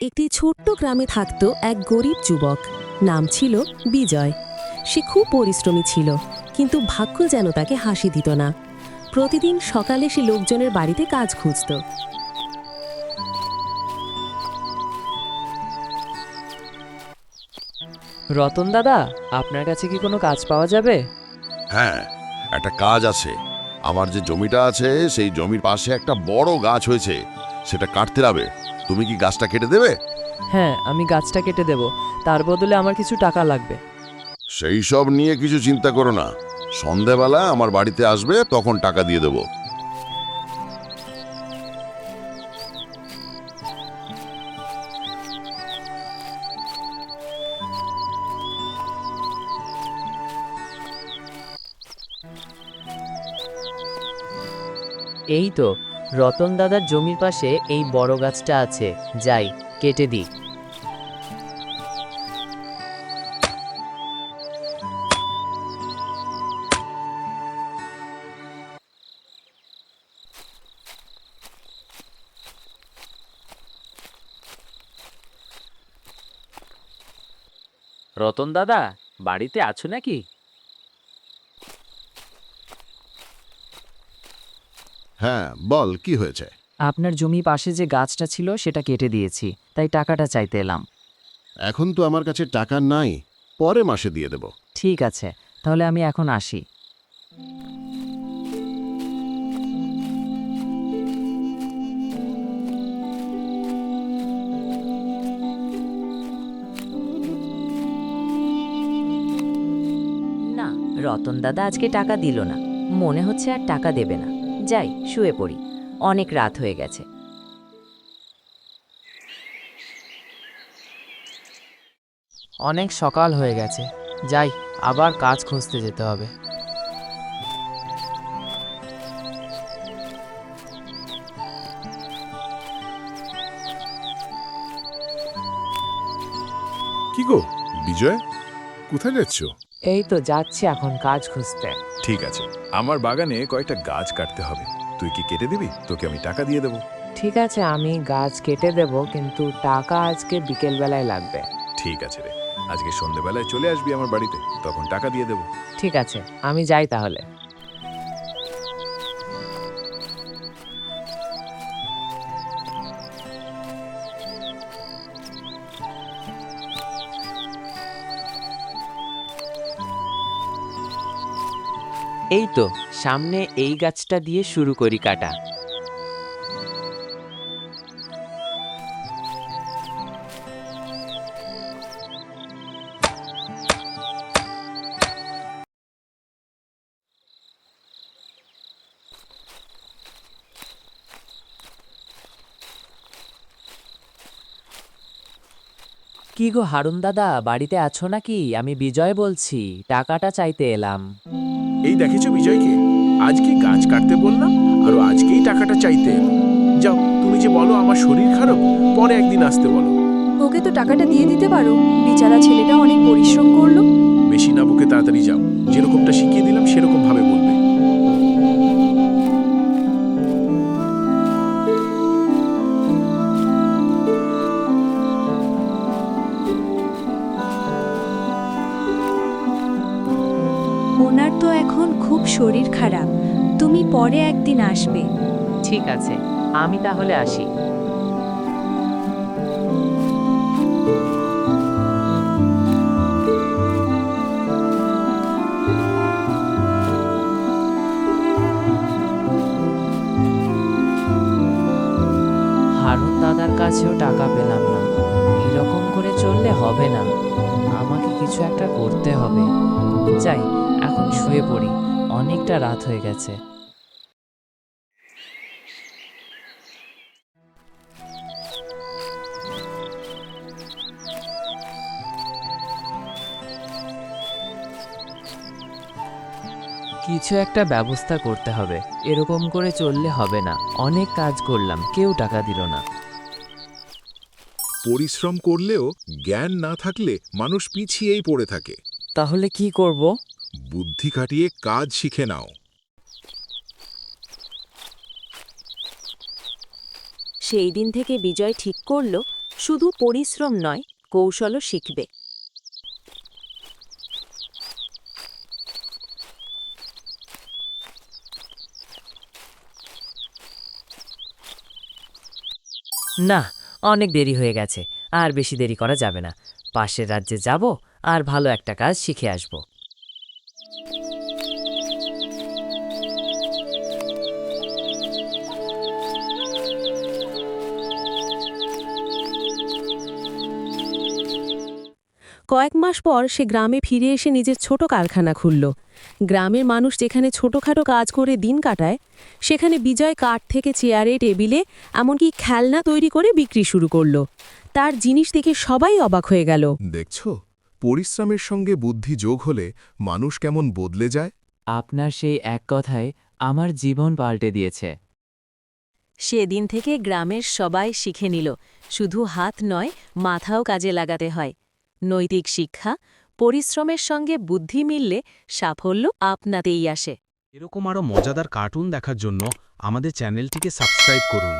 একটি ছোট্ট গ্রামে থাকত এক গরিব যুবক। নাম ছিল বিজয়। সে খুব পরিশ্রমী ছিল কিন্তু ভাগ্য যেন তাকে হাসি দিত না। প্রতিদিন সকালে সে লোকজনের বাড়িতে কাজ খুঁজত। রতন দাদা আপনার কাছে কি কোনো কাজ পাওয়া যাবে? হ্যাঁ একটা কাজ আছে। আমার যে জমিটা আছে সেই জমির পাশে একটা বড় গাছ হয়েছে। সেটা কাটতে হবে। তুমি কি গাছটা কেটে দেবে? হ্যাঁ আমি গাছটা কেটে দেব। তার বদলে আমার কিছু টাকা লাগবে। সেই সব নিয়ে কিছু চিন্তা করো না। সন্ধেবেলা আমার বাড়িতে আসবে তখন টাকা দিয়ে দেবো। এই তো রতন দাদার জমির পাশে এই বড় গাছটা আছে। যাই, কেটে দিই। রতন দাদা, বাড়িতে আছো নাকি? হ্যাঁ বল কি হয়েছে? আপনার জমি পাশে যে গাছটা ছিল সেটা কেটে দিয়েছি তাই টাকাটা চাইতে এলাম। এখন তো আমার কাছে টাকা নাই পরে মাসে দিয়ে দেব। ঠিক আছে তাহলে আমি এখন আসি। না রতন দাদা আজকে টাকা দিল না মনে হচ্ছে আর টাকা দেবে না। যাই শুয়ে পড়ি। অনেক রাত হয়ে গেছে। অনেক সকাল হয়ে গেছে। যাই আবার কাজ খুঁজতে যেতে হবে। কি গো বিজয়? কোথায় যাচ্ছ? এই তো যাচ্ছি এখন কাজ খুঁজতে। ঠিক আছে। আমার বাগানে কয়েকটা গাছ কাটতে হবে। তুই কি কেটে দিবি? তোকে আমি টাকা দিয়ে দেবো। ঠিক আছে আমি গাছ কেটে দেব কিন্তু টাকা আজকে বিকেল বেলায় লাগবে। ঠিক আছে রে। আজকে সন্ধেবেলায় চলে আসবি আমার বাড়িতে। তখন টাকা দিয়ে দেবো। ঠিক আছে আমি যাই তাহলে। এই তো সামনে এই গাছটা দিয়ে শুরু করি কাটা। কি গো হারুন দাদা, বাড়িতে আছো নাকি? আমি বিজয় বলছি, টাকাটা চাইতে এলাম। এই দেখেছ বিজয়কে? আজকে গাছ কাটতে বললাম আর আজকেই টাকাটা চাইতে এলো। যাও তুমি যে বলো আমার শরীর খারাপ পরে একদিন আসতে বলো। ওকে তো টাকাটা দিয়ে দিতে পারো। বেচারা ছেলেটা অনেক পরিশ্রম করল। বেশি না বুকে তাড়াতাড়ি যাও। যেরকমটা শিখিয়ে দিলাম সেরকম ভাবে বলবে। শরীর খারাপ, তুমি পরে একদিন আসবে। ঠিক আছে, আমি তাহলে আসি। হারুন দাদার কাছেও টাকা পেলাম না। এরকম করে চললে হবে না। আমাকে কিছু একটা করতে হবে। যাই, এখন শুয়ে পড়ি। অনেকটা রাত হয়ে গেছে। কিছু একটা ব্যবস্থা করতে হবে। এরকম করে চললে হবে না। অনেক কাজ করলাম কেউ টাকা দিল না। পরিশ্রম করলেও জ্ঞান না থাকলে মানুষ পিছিয়েই পড়ে থাকে। তাহলে কি করব? বুদ্ধি খাটিয়ে কাজ শিখে নাও। সেই দিন থেকে বিজয় ঠিক করল শুধু পরিশ্রম নয় কৌশলও শিখবে। না অনেক দেরি হয়ে গেছে আর বেশি দেরি করা যাবে না। পাশের রাজ্যে যাব আর ভালো একটা কাজ শিখে আসব। কয়েক মাস পর সে গ্রামে ফিরে এসে নিজের ছোট কারখানা খুলল। গ্রামের মানুষ যেখানে ছোটখাটো কাজ করে দিন কাটায় সেখানে বিজয় কাঠ থেকে চেয়ারে টেবিলে এমনকি খেলনা তৈরি করে বিক্রি শুরু করল। তার জিনিস দেখে সবাই অবাক হয়ে গেল। দেখছ? পরিশ্রমের সঙ্গে বুদ্ধি যোগ হলে মানুষ কেমন বদলে যায়? আপনার সেই এক কথায় আমার জীবন পাল্টে দিয়েছে। সেদিন থেকে গ্রামের সবাই শিখে নিল শুধু হাত নয় মাথাও কাজে লাগাতে হয়। নৈতিক শিক্ষা, পরিশ্রমের সঙ্গে বুদ্ধি মিললে সাফল্য আপনাতেই আসে। এরকম আরও মজাদার কার্টুন দেখার জন্য আমাদের চ্যানেলটিকে সাবস্ক্রাইব করুন।